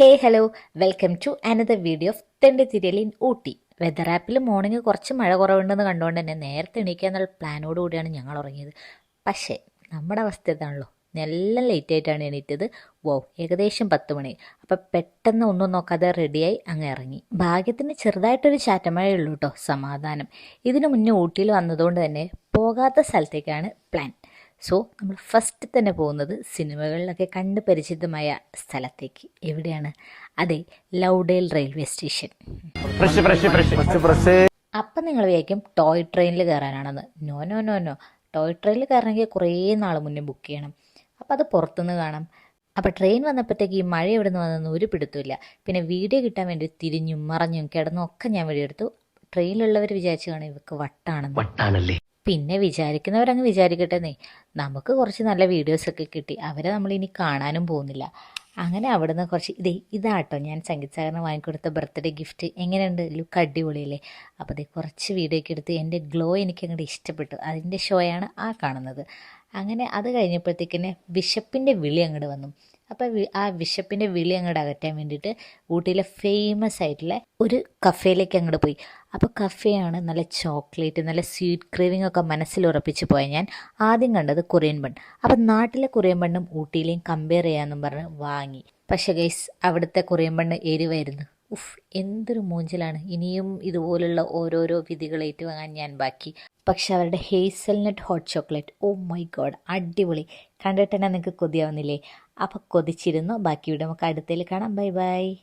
Hey hello welcome to another video of തെണ്ടി തിരിയൽ in Ooty weather ആപ്പിൽ മോർണിംഗ് കുറച്ച് മഴ കുറവുണ്ടെന്ന് കണ്ടുകൊണ്ട് തന്നെ നേരത്തെ എണീക്കുക എന്നുള്ള പ്ലാനോട് കൂടിയാണ് ഞങ്ങൾ ഉറങ്ങിയത്. പക്ഷേ നമ്മുടെ അവസ്ഥ ഇതാണല്ലോ. എല്ലാം ലേറ്റ് ആയിട്ടാണ് എണീറ്റത്. വോ ഏകദേശം പത്ത് മണി. അപ്പം പെട്ടെന്ന് ഒന്നും നോക്കാതെ റെഡിയായി അങ്ങ് ഇറങ്ങി. ഭാഗ്യത്തിന് ചെറുതായിട്ടൊരു ചാറ്റമഴയുള്ളൂ കേട്ടോ സമാധാനം. ഇതിനു മുന്നേ ഊട്ടിയിൽ വന്നതുകൊണ്ട് തന്നെ പോകാത്ത സ്ഥലത്തേക്കാണ് പ്ലാൻ സോ നമ്മൾ ഫസ്റ്റ് തന്നെ പോകുന്നത് സിനിമകളിലൊക്കെ കണ്ട് പരിചിതമായ സ്ഥലത്തേക്ക്. എവിടെയാണ്? അതെ Lovedale railway station. Fresh fresh fresh fresh അപ്പം നിങ്ങൾ വിചാരിക്കും ടോയ് ട്രെയിനിൽ കയറാനാണെന്ന്. No no no no toy ട്രെയിനിൽ കയറണമെങ്കിൽ കുറേ നാൾ മുന്നേ ബുക്ക് ചെയ്യണം. അപ്പം അത് പുറത്തുനിന്ന് കാണാം. അപ്പം ട്രെയിൻ വന്നപ്പോഴത്തേക്ക് ഈ മഴ എവിടെ നിന്ന് വന്നതെന്ന് ഒരു പിടുത്തമില്ല പിന്നെ വീഡിയോ കിട്ടാൻ വേണ്ടി തിരിഞ്ഞും മറഞ്ഞും കിടന്നും ഒക്കെ ഞാൻ വീഡിയോ എടുത്തു. ട്രെയിനിലുള്ളവർ വിചാരിച്ചു കാണും ഇവക്ക് വട്ടാണെന്ന്. വട്ടാണല്ലേ? പിന്നെ വിചാരിക്കുന്നവരങ്ങ് വിചാരിക്കട്ടെന്നേ. നമുക്ക് കുറച്ച് നല്ല വീഡിയോസൊക്കെ കിട്ടി. അവരെ നമ്മൾ ഇനി കാണാനും പോകുന്നില്ല. അങ്ങനെ അവിടുന്ന് കുറച്ച് ഇതേ ഇതാട്ടോ ഞാൻ സംഗീത് സാഗറിന് വാങ്ങിക്കൊടുത്ത ബർത്ത്ഡേ ഗിഫ്റ്റ്. എങ്ങനെയുണ്ട്? ലുക്ക് അടിപൊളിയല്ലേ? അപ്പോൾ അതേ കുറച്ച് വീഡിയോ ഒക്കെ എടുത്ത് എന്റെ ഗ്ലോ എനിക്ക് അങ്ങോട്ട് ഇഷ്ടപ്പെട്ടു. അതിന്റെ ഷോയാണ് ആ കാണുന്നത്. അങ്ങനെ അത് കഴിഞ്ഞപ്പോഴത്തേക്കിന് ബിഷപ്പിന്റെ വിളി അങ്ങോട്ട് വന്നു. അപ്പോൾ ആ ബിഷപ്പിന്റെ വിളി അങ്ങോട്ട് അകറ്റാൻ വേണ്ടിയിട്ട് ഊട്ടിയിലെ ഫേമസ് ആയിട്ടുള്ള ഒരു കഫേയിലേക്ക് അങ്ങോട്ട് പോയി. അപ്പോൾ കഫേയാണ് നല്ല ചോക്ലേറ്റ് നല്ല സ്വീറ്റ് ക്രേവിംഗ് ഒക്കെ മനസ്സിൽ ഉറപ്പിച്ച് പോയ ഞാൻ ആദ്യം കണ്ടത് കൊറിയൻ ബൺ. അപ്പം നാട്ടിലെ കൊറിയൻ ബണ്ണും ഊട്ടിയിലെയും കമ്പയർ ചെയ്യാമെന്നും പറഞ്ഞ് വാങ്ങി. പക്ഷേ ഗൈസ് അവിടുത്തെ കൊറിയൻ ബണ്ണ് എരിവായിരുന്നു. ഉഫ് എന്തൊരു മൂഞ്ചലാണ്. ഇനിയും ഇതുപോലുള്ള ഓരോരോ വിധികൾ ഏറ്റുവാങ്ങാൻ ഞാൻ ബാക്കി. പക്ഷെ അവരുടെ hazelnut hot chocolate oh my god അടിപൊളി. കണ്ടിട്ട് തന്നെ നിങ്ങൾക്ക് കൊതിയാവുന്നില്ലേ? അപ്പോൾ കൊതിച്ചിരുന്നു. ബാക്കി ഇവിടെ നമുക്ക് അടുത്തേൽ കാണാം. Bye bye.